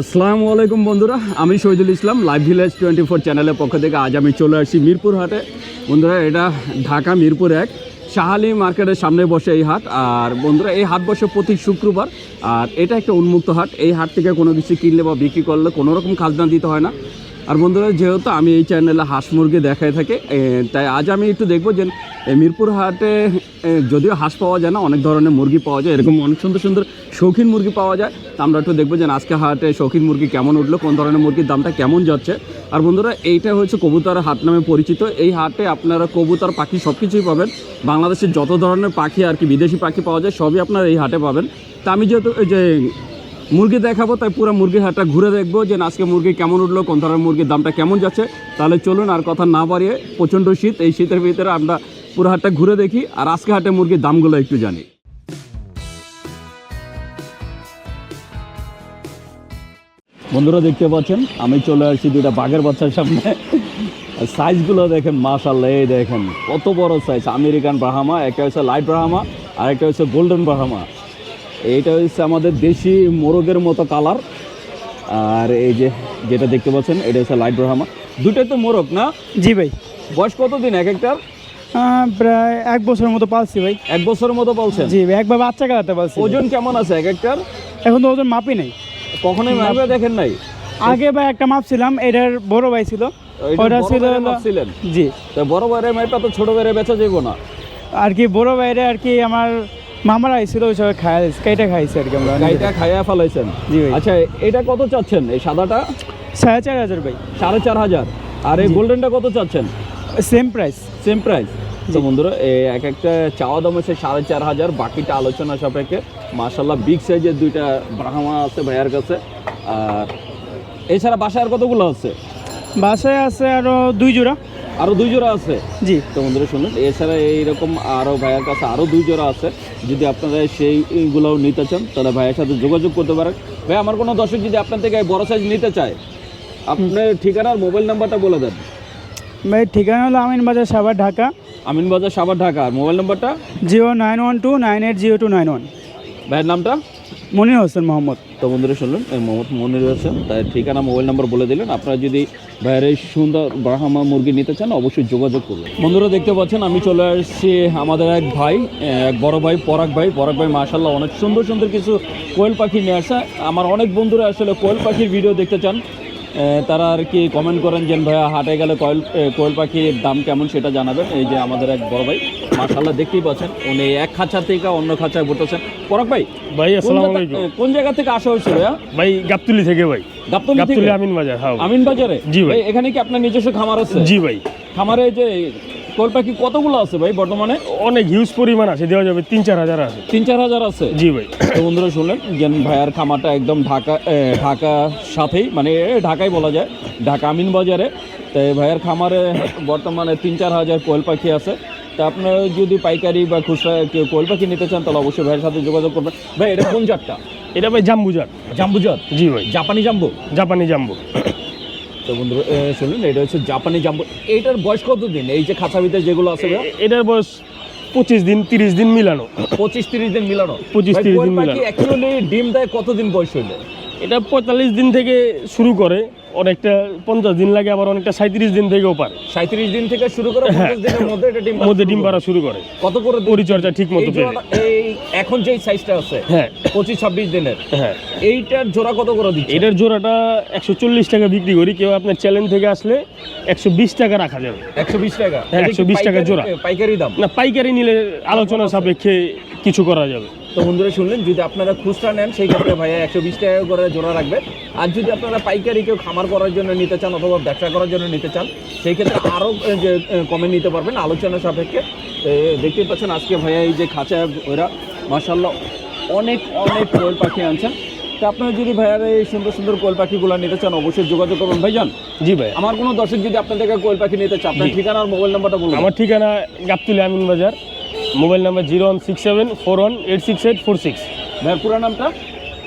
আসসালামু আলাইকুম বন্ধুরা, আমি Shahidul Islam live village twenty four চ্যানেলের পক্ষ থেকে আজ আমি চলে আসছি মিরপুর হাটে। বন্ধুরা, এটা ঢাকা মিরপুর এক, শাহালি মার্কেটের সামনে বসে এই হাট। আর বন্ধুরা, এই হাট বসে প্রতি শুক্রবার। আর এটা একটা উন্মুক্ত হাট, এই হাট থেকে কোনো কিছু কিনলে বা বিক্রি করলে কোনোরকম খাজনা দিতে হয় না। আর বন্ধুরা, যেহেতু আমি এই চ্যানেলে হাঁস মুরগি দেখাই থাকি তাই আজ আমি একটু দেখব যে মিরপুর হাটে যদিও হাঁস পাওয়া যায় না, অনেক ধরনের মুরগি পাওয়া যায়, এরকম অনেক সুন্দর সুন্দর শৌখিন মুরগি পাওয়া যায়। তা আমরা একটু দেখব যে, আজকে হাটে শৌখিন মুরগি কেমন উঠল, কোন ধরনের মুরগির দামটা কেমন যাচ্ছে। আর বন্ধুরা, এইটা হচ্ছে কবুতর হাট নামে পরিচিত। এই হাটে আপনারা কবুতর, পাখি সব কিছুই পাবেন। বাংলাদেশের যত ধরনের পাখি আর কি, বিদেশি পাখি পাওয়া যায়, সবই আপনারা এই হাটে পাবেন। তা আমি যেহেতু যে মুরগি দেখাবো, তাই পুরো মুরগির হাটটা ঘুরে দেখব যে আজকে মুরগি কেমন উঠল কোন ধরনের মুরগির দামটা কেমন যাচ্ছে। তাহলে চলুন আর কথা না বাড়িয়ে প্রচণ্ড শীত, এই শীতের ভিতরে আমরা পুরো হাটটা ঘুরে দেখি, আর আজকে হাটে মুরগির দামগুলো একটু জানি। বন্ধুরা দেখতে পাচ্ছেন, আমি চলে আসছি দুটা বাঘের বাচ্চার সামনে। সাইজগুলো দেখেন মাশাল্লাহ এই দেখেন, কত বড় সাইজ আমেরিকান ব্রাহামা একটা হচ্ছে লাইট ব্রাহামা আর একটা হচ্ছে গোল্ডেন ব্রাহামা এইটা হচ্ছে আমাদের দেশি মোরগের মতো কালার। আর এই যে যেটা দেখতে পাচ্ছেন এটা হচ্ছে লাইট ব্রাহামা। দুটোই তো মোরগ না? জি ভাই। বয়স কতদিন এক একটার? প্রায় এক বছরের মতো পালছি ভাই। এক বছরের মতো বলছেন জি ভাই একবার বাচ্চা কাটাতে পারছি ওজন কেমন আছে এক একটার? এখন তো ওজন মাপই নেই। কখনোই মাপে দেখেন নাই? আগে ভাই একটা মাপছিলাম এটার বড় ভাই ছিল। ওটা ছিল মাপছিলেন? জি। তো বড় বাইরে মাইপা তো ছোট বাইরে বেচা যাব না। আর কি বড় বাইরে আর কি আমার মামারা আইছিল ওই সবাই খাই কেটে খাইছে আর কি আমরা? গাইটা খাইয়া ফেলাইছেন? জি ভাই। আচ্ছা এটা কত চাচ্ছেন? এই সাদাটা? সাড়ে চার হাজার ভাই। সাড়ে চার হাজার। আর এই গোল্ডেনটা কত চাচ্ছেন? Same price. Same price. তো বন্ধুরা এই এক একটা চাওয়া দাম হচ্ছে সাড়ে চার হাজার বাকিটা আলোচনা সাপেক্ষে। মার্শাল্লাহ বিগ সাইজের দুইটা ব্রাহ্মা আছে ভাইয়ার কাছে। আর এছাড়া বাসায় আর কতগুলো আছে? বাসায় আছে আরও দুই জোড়া। আরও দুই জোড়া আছে? জি। তো বন্ধুরা শুনুন এছাড়া এইরকম আরও ভাইয়ের কাছে আরও দুই জোড়া আছে। যদি আপনারা সেইগুলোও নিতে চান তাহলে ভাইয়ের সাথে যোগাযোগ করতে পারেন। ভাই আমার কোনো দর্শক যদি আপনার থেকে বড় সাইজ নিতে চায় আপনার ঠিকানার মোবাইল নাম্বারটা বলে দেন। ভাই ঠিকানা হলো আমিন বাজার সাভার ঢাকা। আমিন বাজার সাভার ঢাকা আর মোবাইল নাম্বারটা? Zero nine one two nine eight zero two nine one. ভাইয়ের নামটা? মনির হোসেন মোহাম্মদ। তো বন্ধুরা শুনলেন মোহাম্মদ মনির হোসেন তাই ঠিকানা মোবাইল নাম্বার বলে দিলেন। আপনারা যদি বাইরে সুন্দর ব্রাহ্মা মুরগি নিতে চান, অবশ্যই যোগাযোগ করবেন। বন্ধুরা দেখতে পাচ্ছেন, আমি চলে আসছি আমাদের এক ভাই এক বড় ভাই, পরাগ ভাই। পরাগ ভাই মাশাল্লাহ অনেক সুন্দর সুন্দর কিছু কোয়েল পাখি নিয়ে আসা। আমার অনেক বন্ধুরা আসলে কোয়েল পাখির ভিডিও দেখতে চান। তারা আর কি কমেন্ট করেন যে ভাইয়া হাটে গেলে কয়েল কয়েল পাখির দাম কেমন সেটা জানাবেন। এই যে আমাদের এক বড় ভাই মার্শাল্লাহ দেখতেই পাচ্ছেন। উনি এক খাঁচা থেকে অন্য খাঁচায় ঘুরতেছেন। পরক ভাই ভাই কোন আসসালামু জায়গা- আলাইকুম। কোন জায়গা থেকে আসা হয়েছে ভাইয়া? ভাই গাবতুলি থেকে ভাই। গাপতুলি গাবতুলি থেকে? আমিন বাজার হ্যাঁ। আমিন বাজারে জি ভাই। এখানে কি আপনার নিজস্ব খামার আছে? জি ভাই। খামারে যে কোল পাখি কতগুলো আছে ভাই বর্তমানে? অনেক হিউজ পরিমাণ আছে দেওয়া যাবে তিন চার হাজার আছে। তিন চার হাজার আছে? জি ভাই। তো বন্ধুরা শুনলেন যে ভাইয়ার খামারটা একদম ঢাকা ঢাকা সাথেই মানে ঢাকাই বলা যায় ঢাকা আমিন বাজারে। তো এই ভাইয়ার খামারে বর্তমানে তিন চার হাজার কোয়েল পাখি আছে। তা আপনারা যদি পাইকারি বা খুচরা কেউ কোয়েল পাখি নিতে চান তাহলে অবশ্যই ভাইয়ের সাথে যোগাযোগ করবেন। ভাই এটা কোন জাতটা? এটা ভাই জাম্বু জাত। জাম্বু জাত? জি ভাই। জাপানি জাম্বু? জাপানি জাম্বু। তো বন্ধুরা শুনলেন এটা হচ্ছে জাপানি জাম্বু। এটার বয়স কত দিন এই যে খাঁচা ভিতরে যেগুলো আছে এটার বয়স পঁচিশ দিন তিরিশ দিন মিলানো। পঁচিশ তিরিশ দিন মিলানো? 25, 30 দিন মিলানো। ডিম দেয় কতদিন বয়স হইলে? এটা পঁয়তাল্লিশ দিন থেকে শুরু করে। অনেকটা পঞ্চাশ দিন লাগে আবার অনেকটা সাঁত্রিশ দিন থেকেও পারে। সাঁত্রিশ দিন থেকে শুরু করে পঞ্চাশ দিনের মধ্যে এটা ডিম মধ্যে শুরু ডিম করে। পাড়া শুরু করে। কত করে পরিচর্যা ঠিক মতো এই এখন যেই সাইজটা আছে হ্যাঁ। পঁচিশ ছাব্বিশ দিনের হ্যাঁ। এইটার জোড়া কত করে দিচ্ছে? এটার জোড়াটা একশো চল্লিশ টাকা বিক্রি করি কেউ আপনার চ্যালেঞ্জ থেকে আসলে একশো বিশ টাকা রাখা যাবে। একশো বিশ টাকা। হ্যাঁ, কি 120 টাকা জোড়া। পাইকারি দাম? না পাইকারি নিলে আলোচনা সাপেক্ষে কিছু করা যাবে। তো বন্ধুরা শুনলেন যদি আপনারা খুচরা নেন সেই ক্ষেত্রে ভাইয়া একশো বিশ টাকা করে জোড়া রাখবে। আর যদি আপনারা পাইকারি কেউ খামার করার জন্য নিতে চান অথবা ব্যবসা করার জন্য নিতে চান সেই ক্ষেত্রে আরও যে কমে নিতে পারবেন আলোচনা সাপেক্ষে। দেখতেই পাচ্ছেন আজকে ভাইয়া এই যে খাঁচা ওরা মাসাল্লাহ অনেক অনেক কোয়েল পাখি আনছেন। তো আপনারা যদি ভাইয়ার এই সুন্দর সুন্দর কোয়েল পাখিগুলো নিতে চান অবশ্যই যোগাযোগ করুন। ভাইজান জি ভাই আমার কোনো দর্শক যদি আপনার থেকে কোয়েল পাখি নিতে চান আপনার ঠিকানা আর মোবাইল নাম্বারটা বলুন। আমার ঠিকানা Gabtoli Amin Bazar mobile number zero one six seven four one eight six eight four six. ভাইয়ার পুরো নামটা?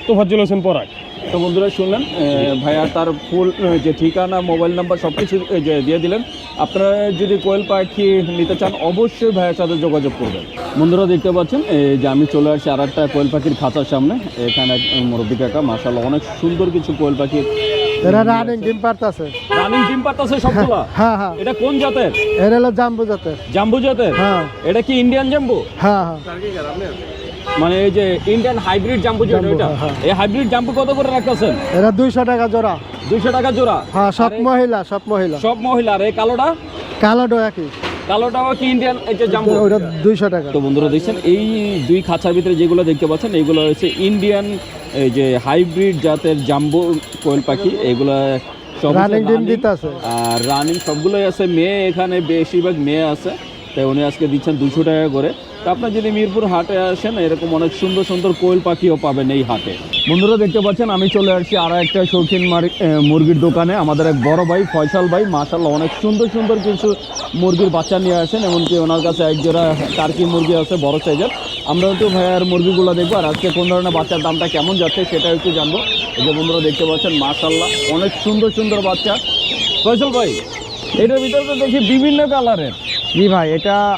তোফাজ্জুল হোসেন পরাগ। তো বন্ধুরা শুনলেন ভাইয়া তার ফুল যে ঠিকানা মোবাইল নাম্বার সব কিছু দিয়ে দিলেন। আপনারা যদি কোয়েল পাখি নিতে চান অবশ্যই ভাইয়ের সাথে যোগাযোগ করবেন। বন্ধুরা দেখতে পাচ্ছেন যে আমি চলে আসছি আর একটা কোয়েল পাখির খাঁচার সামনে। এখানে মুরব্বী কাকা মাসাল্লাহ অনেক সুন্দর কিছু কোয়েল পাখির এরা রানিং ডিম পারতাছে রানিং টিম পারতাছে সবগুলা? হ্যাঁ হ্যাঁ এটা কোন জাতের? এরা হলো জাম্বু জাতের। জাম্বু জাতের? হ্যাঁ। এটা কি ইন্ডিয়ান জাম্বু? হ্যাঁ হ্যাঁ। মানে এই যে ইন্ডিয়ান হাইব্রিড জাম্বু যেটা জাম্বু, হ্যাঁ। এই হাইব্রিড জাম্বু কত করে রাখতেছেন? এরা দুইশো টাকা জোড়া। দুইশো টাকা জোড়া? হ্যাঁ সব মহিলা সব মহিলা। সব মহিলা। আর এই কালোটা? কালোটা একই। কালোটাও কি ইন্ডিয়ান এই যে জাম্বু? ওইটা দুইশো টাকা। তো বন্ধুরা দেখছেন এই দুই খাঁচার ভিতরে যেগুলো দেখতে পাচ্ছেন এইগুলো হচ্ছে ইন্ডিয়ান এই যে হাইব্রিড জাতের জাম্বো কোয়েল পাখি এগুলো সব রানিং ডিম দিতে আছে। আর রানিং সবগুলোই আছে মেয়ে এখানে বেশিরভাগ মেয়ে আছে তাই উনি আজকে দিচ্ছেন দুশো টাকা করে। আপনার যদি মিরপুর হাটে আসেন, এরকম অনেক সুন্দর সুন্দর কোয়েল পাখিও পাবেন এই হাটে। বন্ধুরা, দেখতে পাচ্ছেন, আমি চলে আসছি আরও একটা শৌখিন মার- মুরগির দোকানে। আমাদের এক বড় ভাই ফয়সাল ভাই মাশাল্লাহ অনেক সুন্দর সুন্দর কিছু মুরগির বাচ্চা নিয়ে আসেন, এমনকি ওনার কাছে এক জোড়া টার্কি মুরগি আছে, বড় সাইজের। আমরা একটু ভাইয়ার মুরগিগুলো দেখব, আর আজকে কোন ধরনের বাচ্চার দামটা কেমন যাচ্ছে সেটা একটু জানব। এই যে বন্ধুরা, দেখতে পাচ্ছেন মাশাল্লাহ অনেক সুন্দর সুন্দর বাচ্চা। ফয়সাল ভাই, এটার ভিতরে দেখি বিভিন্ন কালারের। জি ভাই, এটা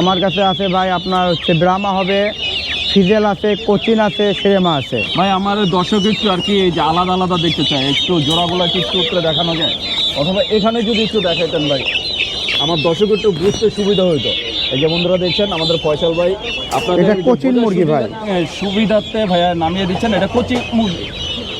আমার কাছে আছে ভাই আপনার হচ্ছে ব্রাহ্মা হবে ফিজেল আছে কোচিন আছে সেরেমা আছে। ভাই আমার দর্শক একটু আর কি এই যে আলাদা আলাদা দেখতে চাই একটু জোড়াগুলো কি একটু করে দেখানো যায়? অথবা এখানে যদি একটু দেখাতেন ভাই আমার দর্শক একটু বুঝতে সুবিধা হইতো। এই যে বন্ধুরা দেখছেন আমাদের ফয়সাল ভাই আপনাদের এটা কোচিন মুরগি ভাই। হ্যাঁ, সুবিধার্থে ভাইয়া নামিয়ে দিচ্ছেন এটা কোচিং মুরগি।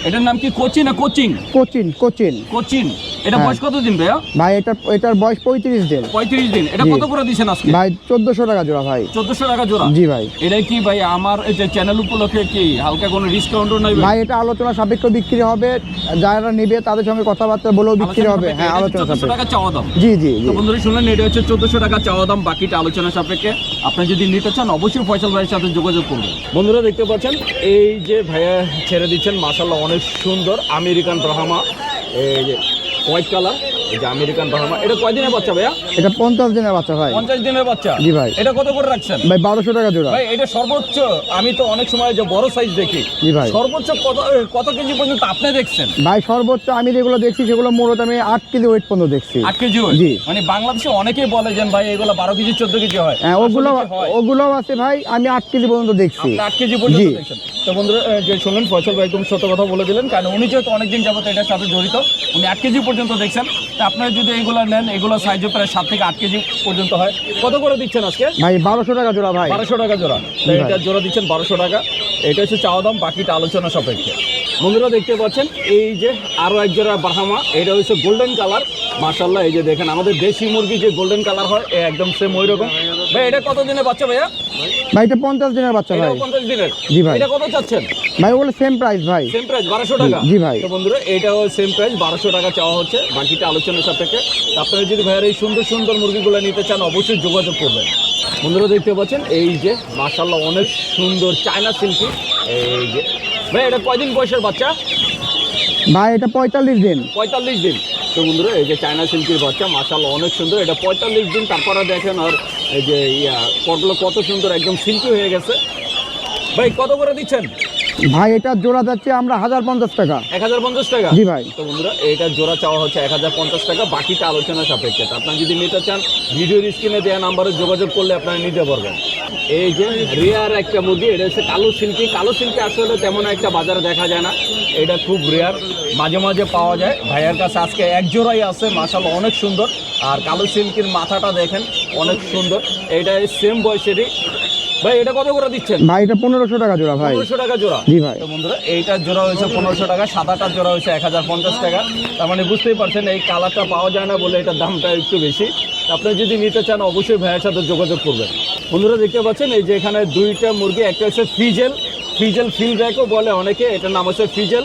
এটার নাম কি? কোচিং না কোচিং? কোচিন কোচিন। কোচিং এটা হ্যাঁ। বয়স কত দিন ভাইয়া? ভাই এটা এটার বয়স পঁয়ত্রিশ দিন। পঁয়ত্রিশ দিন। এটা কত করে দিচ্ছেন আজকে? ভাই চোদ্দোশো টাকা জোড়া ভাই। চোদ্দশো টাকা জোড়া? জি ভাই। এটা কি ভাই আমার এই যে চ্যানেল উপলক্ষে কি হালকা কোনো ডিসকাউন্টও নাই ভাই এটা আলোচনা সাপেক্ষ বিক্রি হবে। যারা নেবে তাদের সঙ্গে কথাবার্তা বলেও বিক্রি হবে। হ্যাঁ আলোচনা চোদ্দশো সাপেক্ষে। টাকা চাওয়া দাম? জি জি তো বন্ধুরা শুনলেন এটা হচ্ছে চোদ্দশো টাকা চাওয়া দাম বাকিটা আলোচনা সাপেক্ষে। আপনি যদি নিতে চান অবশ্যই ফয়সাল ভাইয়ের সাথে যোগাযোগ করবেন বন্ধুরা দেখতে পাচ্ছেন এই যে ভাইয়া ছেড়ে দিচ্ছেন মাসাল্লাহ অনেক সুন্দর আমেরিকান ব্রাহ্মা এই যে হোয়াইট কালার। এই যে আমেরিকান ব্রাহ্মা এটা কয়দিনের বাচ্চা ভাইয়া? এটা পঞ্চাশ দিনের বাচ্চা ভাই। পঞ্চাশ দিনের বাচ্চা? জি ভাই। এটা কত করে রাখছেন? ভাই টাকা জোড়া। ভাই এটা সর্বোচ্চ আমি তো অনেক সময় যে বড় সাইজ দেখি। জি ভাই। সর্বোচ্চ কত কত কেজি পর্যন্ত আপনি দেখছেন? ভাই সর্বোচ্চ আমি যেগুলো দেখছি সেগুলো মোড়ত আমি আট কেজি ওয়েট পর্যন্ত দেখছি। আট কেজি জি। মানে বাংলাদেশে অনেকেই বলে যে ভাই এগুলো বারো কেজি চোদ্দ কেজি হয়। হ্যাঁ ওগুলো? ওগুলোও আছে ভাই আমি আট কেজি পর্যন্ত দেখছি। আট কেজি পর্যন্ত। দেখছেন। তো বন্ধুরা যে শুনলেন ফয়সল ভাই একদম সত্য কথা বলে দিলেন কারণ উনি যেহেতু অনেকদিন যাবত এটার সাথে জড়িত উনি আট কেজি পর্যন্ত দেখছেন। তা আপনারা যদি এইগুলো নেন এগুলো সাইজও প্রায় সাত থেকে আট কেজি পর্যন্ত হয়। কত করে দিচ্ছেন আজকে? ভাই বারোশো টাকা জোড়া ভাই। বারোশো টাকা জোড়া। এটা জোড়া দিচ্ছেন বারোশো টাকা। এটা হচ্ছে চাওয়া দাম বাকিটা আলোচনা সাপেক্ষে। বন্ধুরা দেখতে পাচ্ছেন এই যে আরও এক জোড়া বাহামা এটা হচ্ছে গোল্ডেন কালার মার্শাল্লাহ এই যে দেখেন আমাদের দেশি মুরগি যে গোল্ডেন কালার হয় এ একদম সেম ওই রকম ভাই এটা কত দিনের বাচ্চা ভাইয়া? ভাই এটা পঞ্চাশ দিনের বাচ্চা ভাই। পঞ্চাশ দিনের। জি ভাই। এটা কত চাচ্ছেন? ভাই ওগুলো সেম প্রাইস ভাই। সেম প্রাইস বারোশো টাকা। জি ভাই। তো বন্ধুরা এটাও সেম প্রাইস বারোশো টাকা চাওয়া হচ্ছে। বাকিটা আলোচনার সাপেক্ষে। তো আপনারা যদি ভাইয়ের এই সুন্দর সুন্দর মুরগিগুলো নিতে চান অবশ্যই যোগাযোগ করবেন। বন্ধুরা দেখতে পাচ্ছেন এই যে মাশাল্লাহ অনেক সুন্দর চায়না সিল্কি। এই যে ভাই এটা কয়দিন বয়সের বাচ্চা? ভাই এটা পঁয়তাল্লিশ দিন। পঁয়তাল্লিশ দিন। তো বন্ধুরা এই যে চায়না সিল্কির বাচ্চা মাশাল্লাহ অনেক সুন্দর। এটা পঁয়তাল্লিশ দিন তারপরে দেখেন আর এই যে ইয়া পটগুলো কত সুন্দর একদম সিল্কি হয়ে গেছে। ভাই কত করে দিচ্ছেন? ভাই এটা জোড়া যাচ্ছে আমরা হাজার পঞ্চাশ টাকা। এক হাজার পঞ্চাশ টাকা? জি ভাই। তো বন্ধুরা এটা জোড়া চাওয়া হচ্ছে এক হাজার পঞ্চাশ টাকা বাকিটা আলোচনা সাপেক্ষে। আপনারা যদি নিতে চান ভিডিওর স্ক্রিনে দেওয়া নাম্বারে যোগাযোগ করলে আপনারা নিতে পারবেন। এই যে রেয়ার একটা মুরগি এটা হচ্ছে কালো সিল্কি। কালো সিল্কি আসলে তেমন একটা বাজারে দেখা যায় না। এটা খুব রেয়ার মাঝে মাঝে পাওয়া যায়। ভাইয়ার কাছে আজকে এক জোড়াই আছে মাসাল অনেক সুন্দর। আর কালো সিল্কির মাথাটা দেখেন অনেক সুন্দর। এটা সেম বয়সেরই। ভাই এটা কত করে দিচ্ছেন? ভাই এটা পনেরোশো টাকা জোড়া ভাই। পনেরোশো টাকা জোড়া। জি ভাই। তো বন্ধুরা এইটার জোড়া হয়েছে পনেরোশো টাকা সাদাটার জোড়া হয়েছে এক হাজার পঞ্চাশ টাকা। তার মানে বুঝতেই পারছেন এই কালারটা পাওয়া যায় না বলে এটার দামটা একটু বেশি। আপনি যদি নিতে চান অবশ্যই ভাইয়ের সাথে যোগাযোগ করবেন। বন্ধুরা দেখতে পাচ্ছেন এই যে এখানে দুইটা মুরগি একটা হচ্ছে ফ্রিজেল ফ্রিজেল ফিল র্যাকও বলে অনেকে এটার নাম হচ্ছে ফ্রিজেল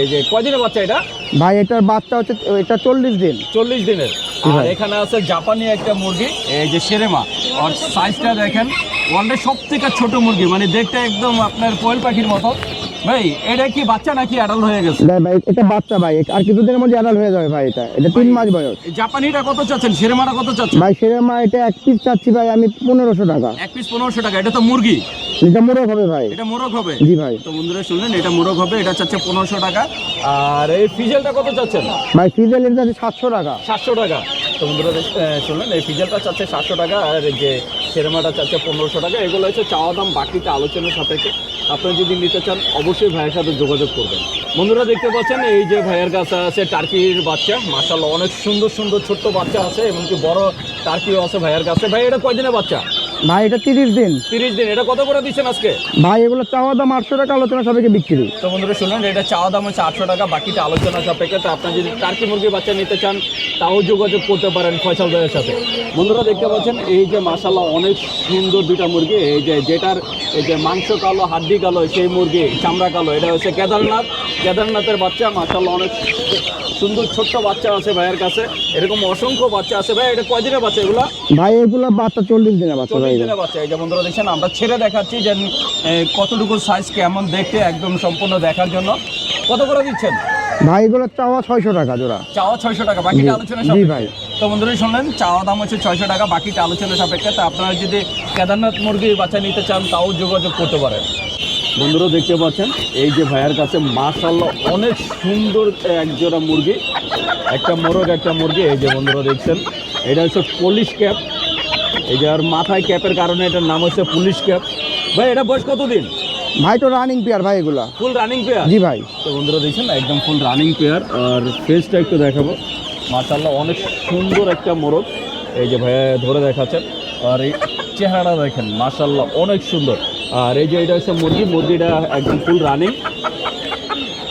এই যে কয়দিনের বাচ্চা এটা? ভাই এটার বাচ্চা হচ্ছে এটা চল্লিশ দিন। চল্লিশ দিনের। আর এখানে আছে জাপানি একটা মুরগি এই যে সেরেমা আর সাইজটা দেখেন ওয়ানডে সব থেকে ছোট মুরগি মানে দেখতে একদম আপনার কোয়েল পাখির মতো। ভাই এটা কি বাচ্চা নাকি অ্যাডাল্ট হয়ে গেছে? ভাই ভাই এটা বাচ্চা ভাই আর কিছুদিনের মধ্যে অ্যাডাল্ট হয়ে যাবে ভাই এটা। এটা তিন মাস বয়স। জাপানিটা কত চাচ্ছেন? সেরেমাটা কত চাচ্ছেন? ভাই সেরকম এটা এক পিস চাচ্ছি ভাই আমি পনেরোশো টাকা। এক পিস পনেরোশো টাকা এটা তো মুরগি? এটা মোড়ক হবে ভাই। এটা মোরগ হবে? জি ভাই। তো বন্ধুরা শুনলেন এটা মোরগ হবে এটা চাচ্ছে পনেরোশো টাকা। আর এই ফিজেলটা কত চাচ্ছেন? ভাই ফিজেল এটা আছে সাতশো টাকা। সাতশো টাকা। তো বন্ধুরা শুনলেন এই ফিজেলটা চাচ্ছে সাতশো টাকা আর এই যে সেরেমাটা চাচ্ছে পনেরোশো টাকা। এগুলো হচ্ছে চাওয়া দাম বাকিতে আলোচনার সাপেক্ষে। আপনি যদি নিতে চান, অবশ্যই ভাইয়ের সাথে যোগাযোগ করবেন। বন্ধুরা, দেখতে পাচ্ছেন, এই যে ভাইয়ের কাছে আছে টার্কির বাচ্চা। মাসাল্লাহ অনেক সুন্দর সুন্দর ছোট্ট বাচ্চা আছে, এমনকি বড় টার্কিও আছে ভাইয়ের কাছে। ভাই, এটা কয়দিনের বাচ্চা? ভাই এটা তিরিশ দিন। তিরিশ দিন এটা কত করে দিচ্ছেন আজকে? ভাই এগুলো চাওয়া দাম আটশো টাকা আলোচনা সবাইকে বিক্রি। তো বন্ধুরা শুনলেন এটা চাওয়া দাম হচ্ছে আটশো টাকা বাকিটা আলোচনা সাপেক্ষে। তো আপনার যদি টার্কি মুরগির বাচ্চা নিতে চান তাও যোগাযোগ করতে পারেন ফয়সাল ভাইয়ের সাথে। বন্ধুরা দেখতে পাচ্ছেন এই যে মাসাল্লাহ অনেক সুন্দর দুইটা মুরগি। এই যে যেটার এই যে মাংস কালো হাড্ডি কালো সেই মুরগি চামড়া কালো এটা হচ্ছে কেদারনাথ। কেদারনাথের বাচ্চা মাসাল্লাহ অনেক সুন্দর ছোট্ট বাচ্চা আছে ভাইয়ের কাছে। এরকম অসংখ্য বাচ্চা আছে ভাই এটা কয়দিনের বাচ্চা এগুলা? ভাই এগুলো বাচ্চা চল্লিশ দিনের বাচ্চা বাচ্চা এই যে বন্ধুরা দেখছেন আমরা ছেড়ে দেখাচ্ছি যে কতটুকু সাইজ কেমন দেখতে একদম সম্পূর্ণ দেখার জন্য। কত করে দিচ্ছেন? ভাই এগুলো চাওয়া ছয়শো টাকা জোড়া। চাওয়া ছয়শো টাকা বাকিটা আলোচনা জি ভাই। তো বন্ধুরা শুনলেন চাওয়া দাম হচ্ছে ছয়শো টাকা বাকিটা আলোচনা সাপেক্ষে। তো আপনারা যদি কেদারনাথ মুরগির বাচ্চা নিতে চান তাও যোগাযোগ করতে পারেন। বন্ধুরা দেখতে পাচ্ছেন এই যে ভাইয়ের কাছে মাশাল্লাহ অনেক সুন্দর এক জোড়া মুরগি। একটা মোরগ একটা মুরগি এই যে বন্ধুরা দেখছেন। এটা হচ্ছে পুলিশ ক্যাপ এই যে আর মাথায় ক্যাপের কারণে এটার নাম হচ্ছে পুলিশ ক্যাপ ভাই এটা বয়স কতদিন? ভাই তো রানিং পেয়ার ভাই এগুলা। ফুল রানিং পেয়ার জি ভাই। তো বন্ধুরা দেখছেন একদম ফুল রানিং পেয়ার আর ফেসটা একটু দেখাবো। মাশাল্লাহ অনেক সুন্দর একটা মোরগ। এই যে ভাইয়া ধরে দেখাচ্ছেন। আর এই চেহারাটা দেখেন মাশাল্লাহ অনেক সুন্দর। আর এই যে এটা হচ্ছে মুরগি। মুরগিটা একদম ফুল রানিং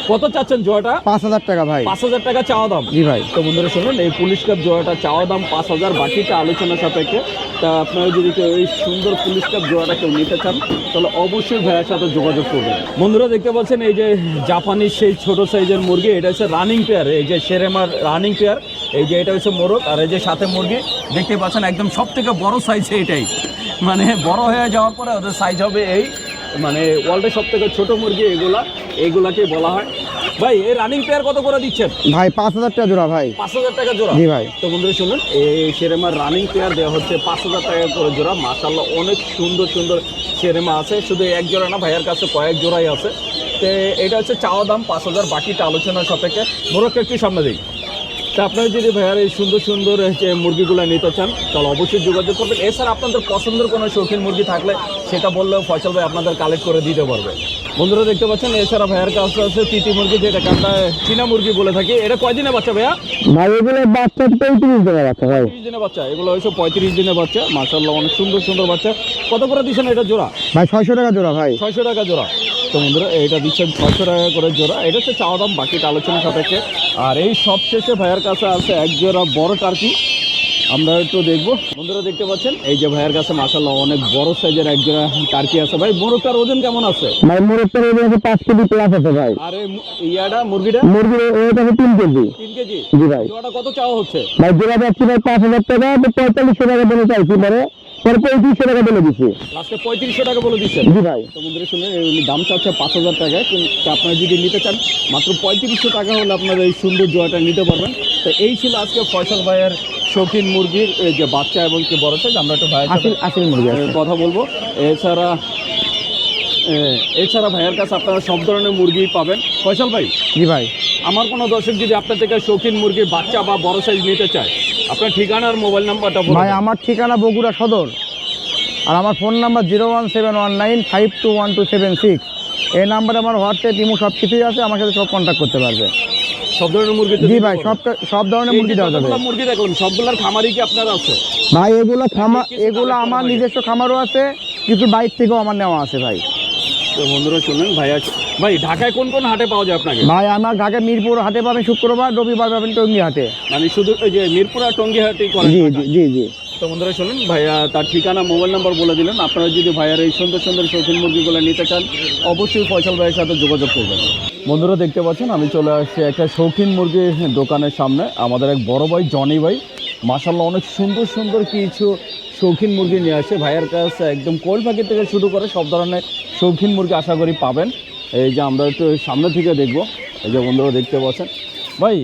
কত চাচ্ছেন জোয়াটা পাঁচ হাজার টাকা ভাই। পাঁচ হাজার টাকা চাওয়া দাম। জি ভাই। তো বন্ধুরা শুনুন এই পুলিশ কাপ জোড়াটা চাওয়া দাম পাঁচ হাজার বাকিটা আলোচনা সাপেক্ষে। তা আপনারা যদি কেউ এই সুন্দর পুলিশ কাপ জোড়াটা কেউ নিতে চান, তাহলে অবশ্যই ভাইয়ের সাথে যোগাযোগ করবেন। বন্ধুরা, দেখতে পাচ্ছেন এই যে জাপানি সেই ছোট সাইজের মুরগি, এটা হচ্ছে রানিং পেয়ার এই যে সেরেমার রানিং পেয়ার এই যে এটা হচ্ছে মোরগ আর এই যে সাথে মুরগি, দেখতে পাচ্ছেন একদম সব থেকে বড় সাইজ এটাই। মানে বড় হয়ে যাওয়ার পরে ওদের সাইজ হবে এই মানে ওয়ার্ল্ডের সব থেকে ছোটো মুরগি এগুলা এইগুলাকে বলা হয়। ভাই এই রানিং পেয়ার কত করে দিচ্ছেন? ভাই পাঁচ হাজার টাকা জোড়া ভাই। পাঁচ হাজার টাকা জোড়া? জি ভাই। তো বন্ধুরা শুনুন এই সেরেমার রানিং পেয়ার দেওয়া হচ্ছে পাঁচ হাজার টাকা করে জোড়া। মাসাল্লাহ অনেক সুন্দর সুন্দর সেরেমা আছে। শুধু এক জোড়া না ভাইয়ের কাছে কয়েক জোড়াই আছে। তো এটা হচ্ছে চাওয়া দাম পাঁচ হাজার বাকিটা আলোচনা সাপেক্ষে। মোরগটা একটু সামনে দিই। তা আপনারা যদি ভাইয়ার এই সুন্দর সুন্দর যে মুরগিগুলো নিতে চান তাহলে অবশ্যই যোগাযোগ করবেন। এছাড়া আপনাদের পছন্দের কোনো শৌখিন মুরগি থাকলে সেটা বললেও ফসল ভাই আপনাদের কালেক্ট করে দিতে পারবে। বন্ধুরা দেখতে পাচ্ছেন এছাড়া ভাইয়ার কাছে আছে তিতি মুরগি যেটা আমরা চীনা মুরগি বলে থাকি। এটা কয়দিনে বাচ্চা ভাইয়া? ভাই এগুলো বাচ্চা পঁয়ত্রিশ টাকা বাচ্চা ভাই। পঁয়ত্রিশ দিনের বাচ্চা এগুলো হয়েছে পঁয়ত্রিশ দিনের বাচ্চা। মাসাল্লাহ অনেক সুন্দর সুন্দর বাচ্চা। কত করে দিচ্ছেন এটা জোড়া? ভাই ছয়শো টাকা জোড়া ভাই। ছয়শো টাকা জোড়া। তো বন্ধুরা এটা দিচ্ছেন ছয়শো টাকা করে জোড়া। এটা হচ্ছে চাওয়া দাম বাকিটা আলোচনা সাপেক্ষে। আর এই সব শেষে ভাইয়ের কাছে আছে এক জোড়া বড় টার্কি। আমরা একটু দেখব। বন্ধুরা দেখতে পাচ্ছেন? এই যে ভাইয়ের কাছে মাসাল্লাহ অনেক বড় সাইজের এক জোড়া টার্কি আছে ভাই। মোরগটার ওজন কেমন আছে? ভাই মোরগটার ওজন আছে পাঁচ কেজি প্লাস আছে ভাই। আর ইয়াটা মুরগিটা? মুরগির ওয়েট আছে তিন কেজি। তিন কেজি? জি ভাই। জোড়াটা কত চাওয়া হচ্ছে? ভাই যেটা যাচ্ছি ভাই পাঁচ হাজার টাকা পঁয়তাল্লিশশো টাকা বলে চাইছি মানে পঁয়ত্রিশশো টাকা বলে দিচ্ছি লাস্টে পঁয়ত্রিশশো টাকা বলে দিচ্ছেন জি ভাই। তো বন্ধুরা শুনুন এই দাম চাচ্ছে পাঁচ হাজার টাকা কিন্তু আপনারা যদি নিতে চান মাত্র পঁয়ত্রিশশো টাকা হলে আপনারা এই সুন্দর জোয়াটা নিতে পারবেন। তো এই ছিল আজকে ফয়সাল ভাইয়ের শৌখিন মুরগির যে বাচ্চা এবং কি বড় সাইজ আমরা একটু ভাইয়ের আসিল মুরগি কথা বলব। এছাড়া এছাড়া ভাইয়ের কাছে আপনারা সব ধরনের মুরগি পাবেন। ফয়সাল ভাই জি ভাই। আমার কোনো দর্শক যদি আপনার থেকে শৌখিন মুরগির বাচ্চা বা বড় সাইজ নিতে চায় আপনার ঠিকানার মোবাইল নাম্বারটা বলুন। ভাই আমার ঠিকানা বগুড়া সদর। আর আমার phone number zero one seven one nine five two one two seven six. এই নাম্বারে আমার হোয়াটসঅ্যাপ ইমো সব কিছুই আছে আমার সাথে সব কন্ট্যাক্ট করতে পারবে। সব ধরনের মুরগি জি ভাই সব সব ধরনের মুরগি দেওয়া যাবে। মুরগি দেখলাম সবগুলোর খামারই কি আপনার আছে? ভাই এগুলো খামার এগুলো আমার নিজস্ব খামারও আছে কিছু বাইক থেকেও আমার নেওয়া আছে ভাই। তো বন্ধুরা শুনলেন ভাইয়া ভাই ঢাকায় কোন কোন হাটে পাওয়া যায় আপনাকে? ভাই আমার ঢাকা মিরপুর হাটে পাবেন শুক্রবার রবিবার পাবেন টঙ্গি হাটে। মানে শুধু ওই যে মিরপুর আর টঙ্গি হাটেই করেন জি জি জি তো বন্ধুরা শুনুন ভাইয়া তার ঠিকানা মোবাইল নাম্বার বলে দিলেন। আপনারা যদি ভাইয়ার এই সুন্দর সুন্দর শৌখিন মুরগিগুলো নিতে চান অবশ্যই ফয়সাল ভাইয়ের সাথে যোগাযোগ করবেন। বন্ধুরা দেখতে পাচ্ছেন আমি চলে আসছি একটা শৌখিন মুরগির দোকানের সামনে। আমাদের এক বড় ভাই জনি ভাই মাসাল্লাহ অনেক সুন্দর সুন্দর কিছু শৌখিন মুরগি নিয়ে আসে। ভাইয়ের কাছে একদম কোল পাখি থেকে শুরু করে সব ধরনের শৌখিন মুরগি আশা করি পাবেন। এই যে আমরা একটু সামনে থেকে দেখব। এই যে বন্ধুরা দেখতে পাচ্ছেন। ভাই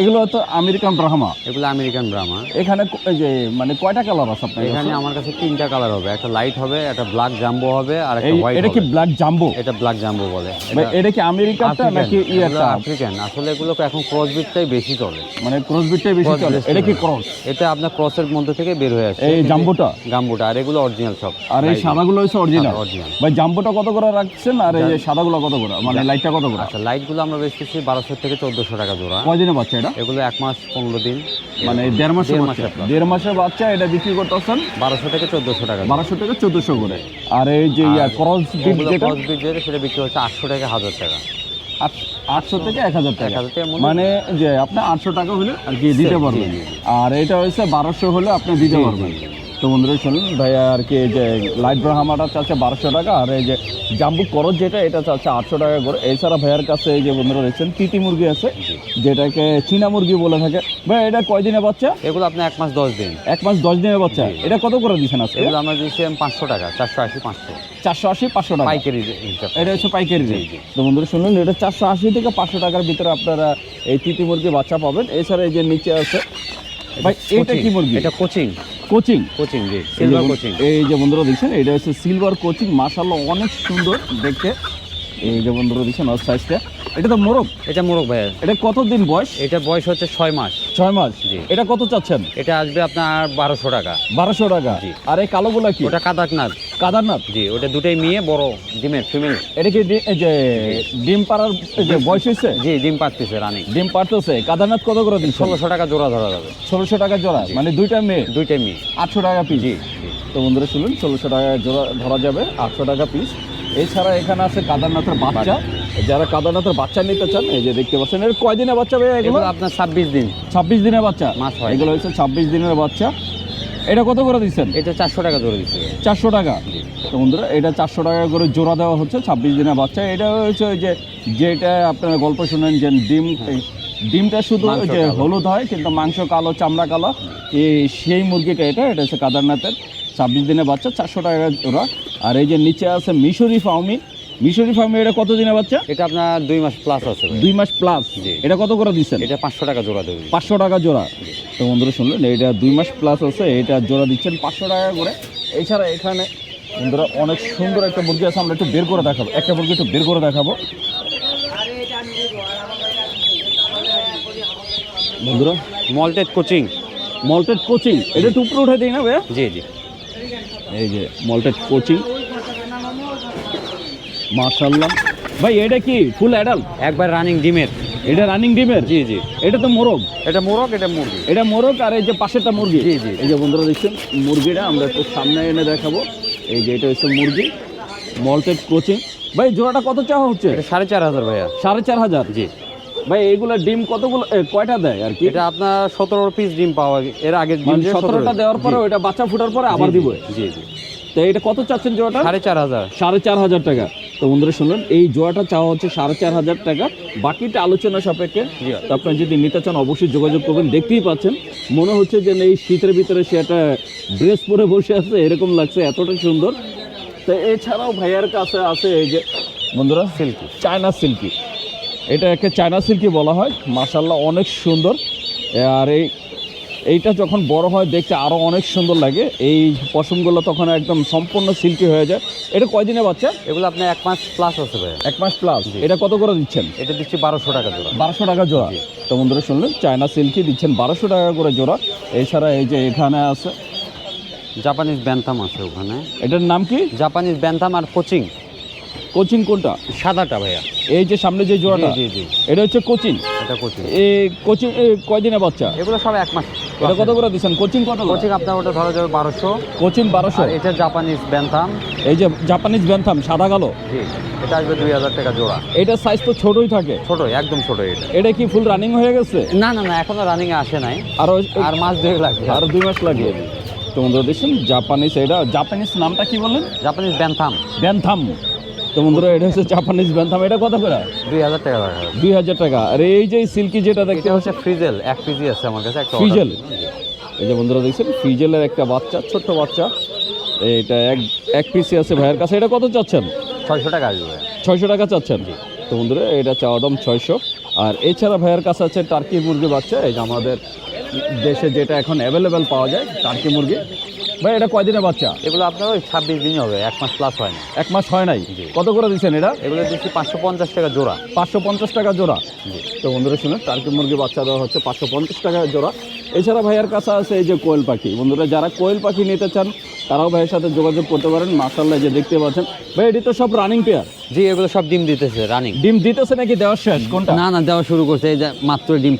এগুলো তো আমেরিকান ব্রাহ্মা এগুলো আমেরিকান ব্রাহ্মা এখানে যে মানে কয়টা কালার আছে আপনার এখানে আমার কাছে তিনটা কালার হবে। একটা লাইট হবে একটা ব্ল্যাক জাম্বো হবে আর একটা হোয়াইট এটা কি ব্ল্যাক জাম্বো এটা ব্ল্যাক জাম্বো বলে। এটা কি আমেরিকানটা নাকি ইয়েটা আফ্রিকান আসলে এগুলো এখন ক্রস বিটটাই বেশি চলে। মানে ক্রস বিটটাই বেশি চলে। এটা কি ক্রস এটা আপনার ক্রসের মধ্যে থেকে বের হয়ে আসছে। এই জাম্বোটা গাম্বুটা আর এগুলো অরিজিনাল সব। আর এই সাদাগুলো হচ্ছে অরিজিনাল অরিজিনাল ভাই জাম্বোটা কত করে রাখছেন আর এই সাদাগুলো কত করে? মানে লাইটটা কত করে? আচ্ছা লাইটগুলো আমরা বেচতেছি বারোশো থেকে চোদ্দোশো টাকা জোড়া। কয়দিনে বাচ্চা এটা এগুলো এক মাস পনেরো দিন। মানে দেড় মাসের দেড় বাচ্চা। দেড় মাসের বাচ্চা এটা বিক্রি করতেছেন? বারোশো থেকে চোদ্দোশো টাকা। বারোশো থেকে চোদ্দশো করে। আর এই যে ক্রস বিট যেটা ক্রস বিট যেটা সেটা বিক্রি হচ্ছে আটশো থেকে হাজার টাকা। আটশো থেকে এক হাজার টাকা। 1000 টাকার মধ্যে- মানে যে আপনি আটশো টাকা হলে আর কি দিতে পারবেন। আর এটা হচ্ছে বারোশো হলে আপনি দিতে পারবেন। তো বন্ধুরা শুনুন ভাইয়া আর কি এই যে লাইট ব্রাহামাটা চাচ্ছে বারোশো টাকা আর এই যে জাম্বু করজ যেটা এটা চাচ্ছে আটশো টাকা করে। এছাড়া ভাইয়ার কাছে এই যে বন্ধুরা দেখছেন তিতি মুরগি আছে যেটাকে চীনা মুরগি বলে থাকে। ভাই এটা কয়দিনে বাচ্চা? এগুলো আপনি এক মাস দশ দিন। এক মাস দশ দিনের বাচ্চা। এটা কত করে দিচ্ছেন আজকে? এগুলো আমরা দিচ্ছি পাঁচশো টাকা চারশো আশি পাঁচশো। চারশো আশি পাঁচশো টাকা। পাইকারি এটা হচ্ছে পাইকারি রেট। তো বন্ধুরা শুনুন এটা চারশো আশি থেকে পাঁচশো টাকার ভিতরে আপনারা এই তিতি মুরগি বাচ্চা পাবেন। এছাড়া এই যে নিচে আছে ভাই এটা কি মুরগি? এটা কোচিং কোচিং কোচিং জি সিলভার কোচিং এই যে বন্ধুরা দেখছেন এটা হচ্ছে সিলভার কোচিং মাশাল্লাহ অনেক সুন্দর দেখতে। এই যে বন্ধুরা দেখছেন ওর সাইজটা এটা তো মোরগ? এটা মোরগ ভাইয়া। এটা কতদিন বয়স? এটা বয়স হচ্ছে ছয় মাস। ছয় মাস? জি। এটা কত চাচ্ছেন? এটা আসবে আপনার বারোশো টাকা। বারোশো টাকা। আর এই কালোগুলা কি? ওটা কাদাকনাথ। কাদারনাথ? জি ওটা দুটাই মেয়ে বড় ডিমের ফিমেল এটা কি যে ডিম পাড়ার যে বয়স হয়েছে? জি ডিম পাচ্ছে রানিং। ডিম পাড়তেছে। কাদারনাথ কত করে দিচ্ছেন ষোলোশো টাকা জোড়া ধরা যাবে। ষোলোশো টাকা জোড়া মানে দুইটা মেয়ে? দুইটাই মেয়ে। আটশো টাকা পিস জি তো বন্ধুরা শুনুন ষোলোশো টাকা জোড়া ধরা যাবে আটশো টাকা পিস এছাড়া এখানে আছে কাদারনাথের বাচ্চা। যারা কাদারনাথের বাচ্চা নিতে চান এই যে দেখতে পাচ্ছেন এর কয়দিনের বাচ্চা ভাই এগুলো আপনার ছাব্বিশ দিন। ছাব্বিশ দিনের বাচ্চা। মাস হয়। এগুলো হচ্ছে ছাব্বিশ দিনের বাচ্চা। এটা কত করে দিচ্ছেন? এটা চারশো টাকা জোড়া দিচ্ছে। চারশো টাকা। তো বন্ধুরা এটা চারশো টাকা করে জোড়া দেওয়া হচ্ছে ছাব্বিশ দিনের বাচ্চা। এটা হচ্ছে ওই যে যেটা আপনারা গল্প শুনেন যে ডিম ডিমটা শুধু যে হলুদ হয় কিন্তু মাংস কালো চামড়া কালো এই সেই মুরগিটা এটা এটা হচ্ছে কাদারনাথের। ছাব্বিশ দিনের বাচ্চা চারশো টাকা জোড়া। আর এই যে নিচে আছে মিশরি ফাউমি মিশরি ফাউমি এটা কত দিনের বাচ্চা? এটা আপনার দুই মাস প্লাস আছে দুই মাস প্লাস। এটা কত করে দিচ্ছেন? এটা পাঁচশো টাকা জোড়া দেবে। পাঁচশো টাকা জোড়া। তো বন্ধুরা শুনলেন এটা দুই মাস প্লাস আছে এটা জোড়া দিচ্ছেন পাঁচশো টাকা করে। এছাড়া এখানে বন্ধুরা অনেক সুন্দর একটা মুরগি আছে আমরা একটু বের করে দেখাবো। একটা মুরগি একটু বের করে দেখাবো। বন্ধুরা মল্টেড কোচিং মল্টেড কোচিং এটা একটু উপরে উঠে দিই না ভাইয়া? জি জি। এই যে মল্টেড কোচিং মার্শাল্লাহ ভাই এটা কি ফুল অ্যাডাল একবার রানিং ডিমের। এটা রানিং ডিমের? জি জি। এটা তো মোরগ। এটা মোরগ এটা মুরগি। এটা মোরগ আর এই যে পাশেরটা মুরগি। জি, জি। এই যে বন্ধুরা দেখছেন মুরগিটা আমরা একটু সামনে এনে দেখাবো। এই যে এটা হচ্ছে মুরগি মল্টেড কোচিং। ভাই জোড়াটা কত চাওয়া হচ্ছে? সাড়ে চার হাজার ভাইয়া। সাড়ে চার হাজার? জি। ভাই এইগুলো ডিম কতগুলো কয়টা দেয় আর কি? এটা আপনার সতেরো পিস ডিম পাওয়া এর আগে মানে সতেরোটা দেওয়ার পরে ওইটা বাচ্চা ফুটার পরে আবার দিব? জি জি। তো এটা কত চাচ্ছেন জোড়াটা? সাড়ে চার হাজার। সাড়ে চার হাজার টাকা। তো বন্ধুরা শুনলেন এই জোড়াটা চাওয়া হচ্ছে সাড়ে চার হাজার টাকা। বাকিটা আলোচনা সাপেক্ষে। তো আপনার যদি নিতে চান অবশ্যই যোগাযোগ করবেন। দেখতেই পাচ্ছেন মনে হচ্ছে যে এই শীতের ভিতরে সে একটা ড্রেস পরে বসে আছে এরকম লাগছে এতটা সুন্দর। তো এছাড়াও ভাইয়ার কাছে আছে এই যে বন্ধুরা সিল্কি চায়না সিল্কি। এটা একে চায়না সিল্কি বলা হয়। মাসাল্লাহ অনেক সুন্দর। আর এই এইটা যখন বড় হয় দেখতে আরও অনেক সুন্দর লাগে। এই পশমগুলো তখন একদম সম্পূর্ণ সিল্কি হয়ে যায়। এটা কয়দিনে বাচ্চা? এগুলো আপনার এক মাস প্লাস আছে ভাইয়া। এক মাস প্লাস এটা কত করে দিচ্ছেন? এটা দিচ্ছি বারোশো টাকা জোড়া। বারোশো টাকা জোড়া। তো বন্ধুরা শুনলেন চায়না সিল্কি দিচ্ছেন বারোশো টাকা করে জোড়া। এছাড়া এই যে এখানে আছে জাপানিজ ব্যান্থাম আছে ওখানে। এটার নাম কি? জাপানিজ ব্যান্থাম আর কোচিং কোচিং কোনটা? সাদাটা ভাইয়া। এই যে সামনে যে জোড়াটা? জি জি জি। এটা হচ্ছে কোচিং? এটা কোচিং। এই কোচিং কয়দিনে বাচ্চা? এগুলো সব এক মাস। এটা কত করে দিচ্ছেন? কোচিং কত কোচিং আপনার ওটা ধরা যাবে বারোশো। কোচিং বারোশো? আর এটা জাপানিজ ব্যান্থাম। এই যে জাপানিজ ব্যান্থাম সাদা কালো? জি এটা আসবে দুই হাজার টাকা জোড়া। এটা সাইজ তো ছোটই থাকে। ছোট একদম ছোট এটা। এটা কি ফুল রানিং হয়ে গেছে? না না না এখনও রানিং এ আসে নাই। আর আর মাস দুয়েক লাগবে। আরও দুই মাস লাগে তো বন্ধুরা দেখছেন জাপানিজ এটা জাপানিজ নামটা কি বললেন? Japanese bantam. ব্যান্থাম। তো বন্ধুরা এটা হচ্ছে জাপানিজ ব্যান্থাম এটা কত করে? দুই হাজার টাকা রাখা দুই হাজার টাকা। আর এই যে সিল্কি যেটা দেখতে হচ্ছে ফ্রিজেল এক আছে আমার কাছে একটা ফ্রিজেল? এই যে বন্ধুরা দেখছেন ফ্রিজেলের একটা বাচ্চা ছোট্ট বাচ্চা। এটা এক এক পিসি আছে ভাইয়ের কাছে। এটা কত চাচ্ছেন? ছয়শো টাকা আসবে। ছয়শো টাকা চাচ্ছেন। তো বন্ধুরা এটা চাওয়া দাম ছয়শো। আর এছাড়া ভাইয়ের কাছে আছে টার্কি মুরগি বাচ্চা। এই যে আমাদের দেশে যেটা এখন অ্যাভেলেবেল পাওয়া যায় টার্কি মুরগি। ভাই এটা কয়দিনের বাচ্চা? এগুলো আপনার ওই ছাব্বিশ দিন হবে এক মাস প্লাস হয় না। এক মাস হয় নাই? কত করে দিচ্ছেন এটা? এগুলো দিচ্ছি পাঁচশো পঞ্চাশ টাকা জোড়া। পাঁচশো পঞ্চাশ টাকা জোড়া। তো বন্ধুরা শুনুন টার্কি মুরগি বাচ্চা দেওয়া হচ্ছে পাঁচশো পঞ্চাশ টাকা জোড়া। এছাড়া ভাইয়ের কাছে আছে এই যে কোয়েল পাখি। বন্ধুরা যারা কোয়েল পাখি নিতে চান তারাও ভাইয়ের সাথে যোগাযোগ করতে পারেন। মাসাল্লাহ যে দেখতে পাচ্ছেন। ভাই এটি তো সব রানিং পেয়ার জি এগুলো সব ডিম দিতেছে রানিং ডিম দিতেছে নাকি? দেওয়ার শেষ কোনটা? না না দেওয়া শুরু করছে এই যে মাত্র ডিম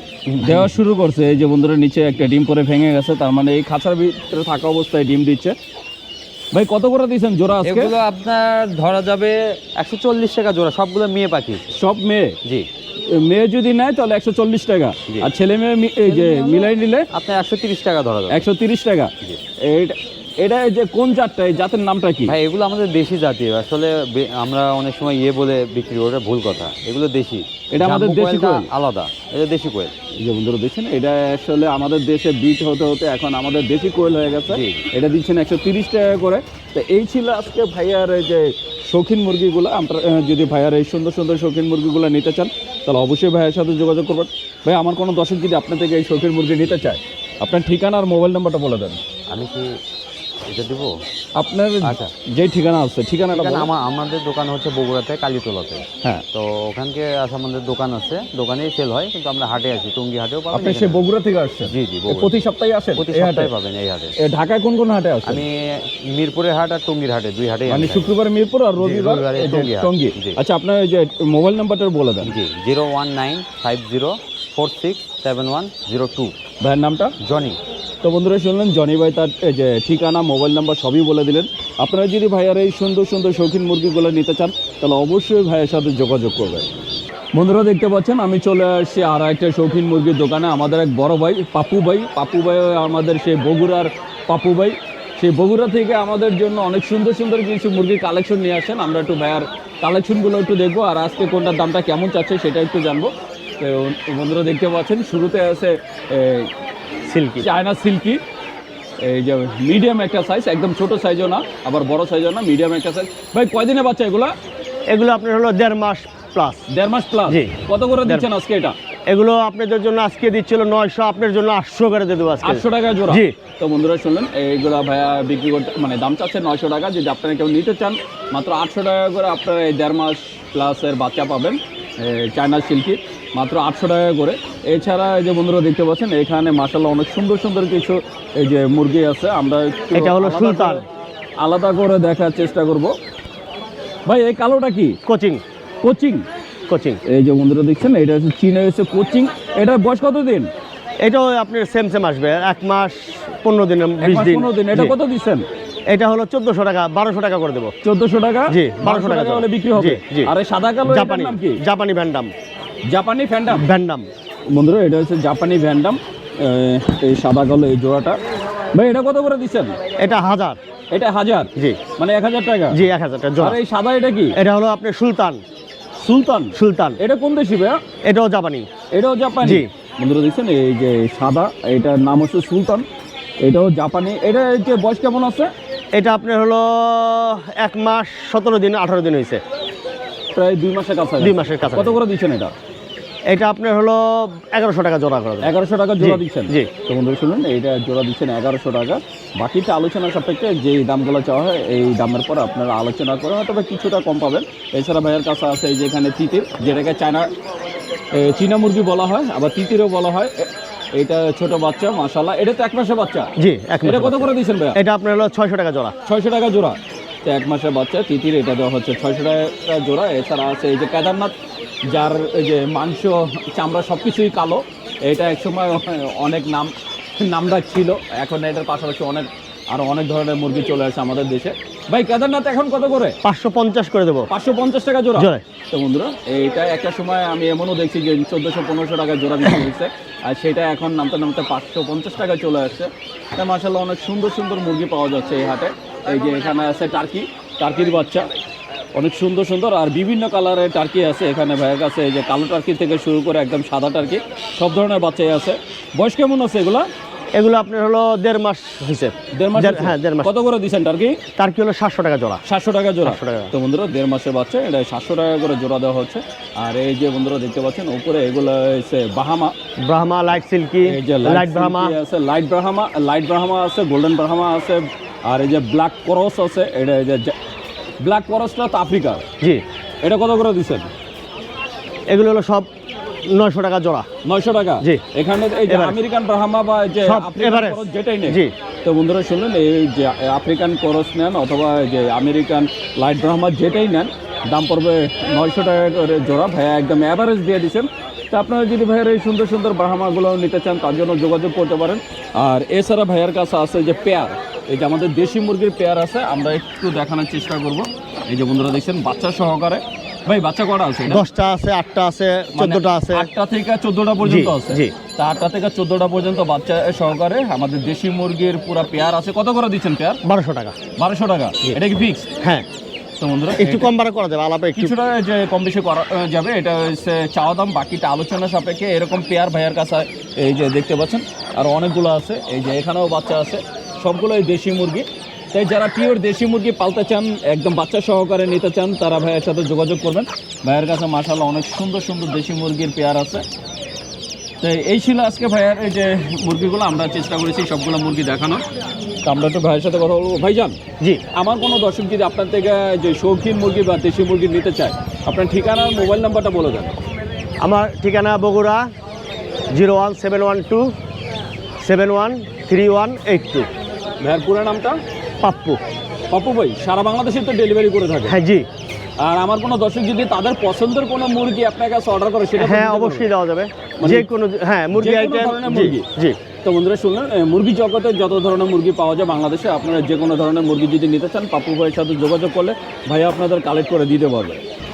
দেওয়া শুরু করছে এই যে বন্ধুরা নিচে একটা ডিম পরে ভেঙে গেছে তার মানে এই খাঁচার ভিতরে থাকা অবস্থায় ডিম দিচ্ছে। ভাই কত করে দিয়েছেন জোড়া আজকে? এগুলো আপনার ধরা যাবে একশো চল্লিশ টাকা জোড়া সবগুলো মেয়ে পাখি। সব মেয়ে? জি। মেয়ে যদি নেয় তাহলে একশো চল্লিশ টাকা। আর ছেলে মেয়ে এই যে মিলাই নিলে? আপনার একশো তিরিশ টাকা ধরা যাবে। একশো তিরিশ টাকা। এটা যে কোন জাতটা এই জাতের নামটা কি? ভাই এগুলো আমাদের দেশি জাতীয় আসলে আমরা অনেক সময় ইয়ে বলে বিক্রি করি ভুল কথা। এগুলো দেশি। এটা আমাদের দেশি কোয়েল। আলাদা। এটা দেশি কোয়েল। যে বন্ধুরা দেখছেন এটা আসলে আমাদের দেশে বিট হতে হতে এখন আমাদের দেশি কোয়েল হয়ে গেছে। এটা দিচ্ছেন একশো তিরিশ টাকা করে। তো এই ছিল আজকে ভাইয়ার এই যে শৌখিন মুরগিগুলো। আমরা যদি ভাইয়ার এই সুন্দর সুন্দর শৌখিন মুরগিগুলো নিতে চান তাহলে অবশ্যই ভাইয়ের সাথে যোগাযোগ করবেন। ভাই আমার কোনো দর্শক যদি আপনার থেকে এই শৌখিন মুরগি নিতে চায় আপনার ঠিকানা আর মোবাইল নাম্বারটা বলে দেন। আমি কি এটা দিব? আপনার আচ্ছা। যে ঠিকানা আছে ঠিকানাটা আমার আমাদের দোকান হচ্ছে বগুড়াতে কালীতলাতে। হ্যাঁ। তো ওখানকে আছে আমাদের দোকান আছে। দোকানেই সেল হয় কিন্তু আমরা হাটে আছি টুঙ্গি হাটেও পাবেন আপনি সে বগুড়া থেকে আসছেন? জি জি প্রতি সপ্তাহে আসেন? প্রতি সপ্তাহে পাবেন এই হাটে। ঢাকায় কোন কোন হাটে আসেন? আমি মিরপুরের হাট আর টুঙ্গির হাটে দুই হাটে মানে শুক্রবার মিরপুর আর রবিবার টঙ্গী। আচ্ছা আপনার যে মোবাইল নাম্বারটা বলে দেন। জি zero one nine five zero four six seven one zero two. ভাইয়ের নামটা? জনি। তো বন্ধুরা শুনলেন, জনি ভাই তার যে ঠিকানা, মোবাইল নাম্বার সবই বলে দিলেন। আপনারা যদি ভাইয়ার এই সুন্দর সুন্দর শৌখিন মুরগিগুলো নিতে চান, তাহলে অবশ্যই ভাইয়ের সাথে যোগাযোগ করবেন। বন্ধুরা দেখতে পাচ্ছেন, আমি চলে আসছি আর একটা শৌখিন মুরগির দোকানে, আমাদের এক বড় ভাই, পাপু ভাই। পাপু ভাই আমাদের সেই বগুড়ার পাপু ভাই। সেই বগুড়া থেকে আমাদের জন্য অনেক সুন্দর সুন্দর কিছু মুরগির কালেকশন নিয়ে আসেন। আমরা একটু ভাইয়ার কালেকশনগুলো একটু দেখব, আর আজকে কোনটার দামটা কেমন চাচ্ছে সেটা একটু জানব। তো বন্ধুরা দেখতে পাচ্ছেন, শুরুতে আছে সিল্কি। China silky. এই যে মিডিয়াম একটা সাইজ একদম ছোট সাইজও না আবার বড় সাইজও না মিডিয়াম একটা সাইজ ভাই কয়দিনে বাচ্চা এগুলা? এগুলো আপনার হলো দেড় মাস প্লাস দেড় মাস প্লাস জি। কত করে দিচ্ছেন আজকে এটা? এগুলো আপনাদের জন্য আজকে দিচ্ছিল নয়শো আপনার জন্য আটশো করে দিয়ে দেবো আটশো টাকা জোড়া? জি। তো বন্ধুরা শুনলেন এইগুলা ভাইয়া বিক্রি করতে মানে দাম চাচ্ছে নয়শো টাকা যদি আপনারা কেউ নিতে চান মাত্র আটশো টাকা করে আপনারা এই দেড় মাস প্লাসের বাচ্চা পাবেন চায়না সিল্কি। মাত্র আটশো টাকা করে। এছাড়া এই যে বন্ধুরা দেখতে পাচ্ছেন এখানে মাসাল্লাহ অনেক সুন্দর সুন্দর কিছু এই যে মুরগি আছে। আমরা এটা হলো সুলতান। আলাদা করে দেখার চেষ্টা করব। ভাই এই কালোটা কি? কোচিং। কোচিং? কোচিং। এই যে বন্ধুরা দেখছেন এটা হচ্ছে চীনে হচ্ছে কোচিং। এটার বয়স কতদিন? এটাও আপনার সেম সেম আসবে। এক মাস পনেরো দিন বিশ দিন। পনেরো দিন। এটা কত দিচ্ছেন? এটা হলো চোদ্দশো টাকা বারোশো টাকা করে দেবো। চোদ্দশো টাকা? জি, বারোশো টাকা বিক্রি হবে। আর সাদা কালো জাপানি কি? জাপানি ভ্যান্ডাম জাপানি ফ্যান্ডাম ভ্যান্ডাম বন্ধুরা এটা হচ্ছে জাপানি ভ্যান্ডাম এই সাদা কালো এই জোড়াটা। ভাই এটা কত করে দিচ্ছেন? এটা হাজার। এটা হাজার? জি। মানে এক হাজার টাকা? জি এক হাজার টাকা আর এই সাদা এটা কি? এটা হলো আপনার সুলতান। সুলতান? সুলতান। এটা কোন দেশি ভাইয়া? এটাও জাপানি। এটাও জাপানি? জি। বন্ধুরা দেখছেন এই যে সাদা এটার নাম হচ্ছে সুলতান এটাও জাপানি। এটা এই যে বয়স কেমন আছে? এটা আপনার হলো এক মাস সতেরো দিন আঠারো দিন হয়েছে প্রায় দুই মাসের কাছে দুই মাসের কাছে কত করে দিচ্ছেন এটা? এটা আপনার হলো এগারোশো টাকা জোড়া করে এগারোশো টাকা জোড়া দিচ্ছেন? জি। তো বন্ধুরা শুনুন এইটা জোড়া দিচ্ছেন এগারোশো টাকা। বাকিটা আলোচনা সাপেক্ষে যে দামগুলো চাওয়া হয় এই দামের পর আপনারা আলোচনা করে হয়তো কিছুটা কম পাবেন। এছাড়া ভাইয়ের কাছে আছে এই যে এখানে তিতির যেটাকে চায়না চীনা মুরগি বলা হয় আবার তিতিরও বলা হয়। এ- এইটা ছোট বাচ্চা মাশাল্লাহ এটা তো এক মাসের বাচ্চা? জি এক এটা কত করে দিচ্ছেন ভাইয়া? এটা আপনার হলো ছয়শো টাকা জোড়া। ছয়শো টাকা জোড়া। তো এক মাসের বাচ্চা তিতির এটা দেওয়া হচ্ছে ছয়শো টাকা জোড়া। এছাড়া আছে এই যে কেদারনাথ যার যে মাংস চামড়া সব কিছুই কালো। এটা একসময় অনেক নাম নামডাক ছিল। এখন এটার পাশাপাশি অনেক আরও অনেক ধরনের মুরগি চলে আসে আমাদের দেশে। ভাই কেদারনাথ এখন কত করে? পাঁচশো পঞ্চাশ করে দেবো। পাঁচশো পঞ্চাশ টাকা জোড়া। তো বন্ধুরা এইটা একটা সময় আমি এমনও দেখছি যে চোদ্দোশো পনেরোশো টাকা জোড়া বিক্রি হয়েছে। আর সেটা এখন নামতে নামতে পাঁচশো পঞ্চাশ টাকা চলে আসছে। তা মাসাল্লাহ অনেক সুন্দর সুন্দর মুরগি পাওয়া যাচ্ছে এই হাটে। এই যে এখানে আছে টার্কি টার্কির বাচ্চা। অনেক সুন্দর সুন্দর আর বিভিন্ন কালারের টার্কি আছে। এখানে ভাইয়ের কাছে এই যে কালো টার্কি থেকে শুরু করে একদম সাদা টার্কি সব ধরনের বাচ্চাই আছে। বয়স কেমন আছে এগুলা? এগুলো আপনার হলো দেড় মাস হয়েছে। দেড় মাস হ্যাঁ দেড় মাস। কত করে দিচ্ছেন টার্কি টার্কি হলো সাতশো টাকা জোড়া। সাতশো টাকা জোড়া। টাকা। তো বন্ধুরা দেড় মাসের বাচ্চা এটা সাতশো টাকা করে জোড়া দেওয়া হচ্ছে। আর এই যে বন্ধুরা দেখতে পাচ্ছেন উপরে এগুলো হচ্ছে Bahama. Brahma light silky light Brahma আছে লাইট ব্রাহ্মা লাইট ব্রাহ্মা আছে গোল্ডেন ব্রাহ্মা আছে আর এই যে ব্ল্যাক ক্রস আছে এটা এই যে ব্ল্যাক করসটা তো আফ্রিকার জি। এটা কত করে দিচ্ছেন? এগুলো হলো সব নয়শো টাকা জোড়া। নয়শো টাকা? জি। এখানে এই যে আমেরিকান ব্রাহ্মা বা যে যেটাই নেই। জি। তো বন্ধুরা শুনলেন এই যে আফ্রিকান করস নেন অথবা যে আমেরিকান লাইট ব্রাহ্মা যেটাই নেন দাম পড়বে নয়শো টাকা করে জোড়া। ভাইয়া একদম অ্যাভারেজ দিয়ে দিচ্ছেন। তো আপনারা যদি ভাইয়ের এই সুন্দর সুন্দর ব্রাহ্মাগুলো নিতে চান তার জন্য যোগাযোগ করতে পারেন। আর এছাড়া ভাইয়ের কাছে আছে যে পেয়ার। এই যে আমাদের দেশি মুরগির পেয়ার আছে আমরা একটু দেখানোর চেষ্টা করব। এই যে বন্ধুরা দেখছেন বাচ্চা সহকারে। ভাই বাচ্চা কটা আছে দশটা আছে আটটা আছে মানে চোদ্দটা আছে। আটটা থেকে চোদ্দটা পর্যন্ত আছে। তা আটটা থেকে চোদ্দটা পর্যন্ত বাচ্চা সহকারে আমাদের দেশি মুরগির পুরো পেয়ার আছে। কত করে দিচ্ছেন পেয়ার বারোশো টাকা। বারোশো টাকা। এটা কি ফিক্স হ্যাঁ। তো বন্ধুরা একটু কম বাড়া করা যাবে আলাপে কিছুটা যে কম বেশি করা যাবে। এটা হচ্ছে চাওয়া দাম বাকিটা আলোচনা সাপেক্ষে এরকম পেয়ার ভাইয়ার কাছে এই যে দেখতে পাচ্ছেন। আর অনেকগুলো আছে। এই যে এখানেও বাচ্চা আছে। সবগুলোই দেশি মুরগি। তাই যারা পিওর দেশি মুরগি পালতে চান একদম বাচ্চা সহকারে নিতে চান তারা ভাইয়ের সাথে যোগাযোগ করবেন। ভাইয়ের কাছে মাসাল্লাহ অনেক সুন্দর সুন্দর দেশি মুরগির পেয়ার আছে। তো এই ছিল আজকে ভাইয়ার এই যে মুরগিগুলো আমরা চেষ্টা করেছি সবগুলো মুরগি দেখানো তো আমরা একটু ভাইয়ের সাথে কথা বলব। ভাইজান জি। আমার কোনো দর্শক যদি আপনার থেকে যে শৌখিন মুরগি বা দেশি মুরগি নিতে চায় আপনার ঠিকানা আর মোবাইল নাম্বারটা বলে দেন। আমার ঠিকানা Bogura zero one seven one two seven one three one eight two. ভাইয়ের পুরো নামটা? পাপ্পু। পাপ্পু ভাই সারা বাংলাদেশে তো ডেলিভারি করে থাকে। হ্যাঁ জি। আর আমার কোনো দর্শক যদি তাদের পছন্দের কোনো মুরগি আপনার কাছে অর্ডার করে সেটা হ্যাঁ অবশ্যই। দেওয়া যাবে। মানে যে কোনো হ্যাঁ মুরগি আইটেম মুরগি? জি। তো বন্ধুরা শুনলেন মুরগি জগতে যত ধরনের মুরগি পাওয়া যায় বাংলাদেশে আপনারা যে কোনো ধরনের মুরগি যদি নিতে চান পাপু ভাইয়ের সাথে যোগাযোগ করলে ভাইয়া আপনাদের কালেক্ট করে দিতে পারবে।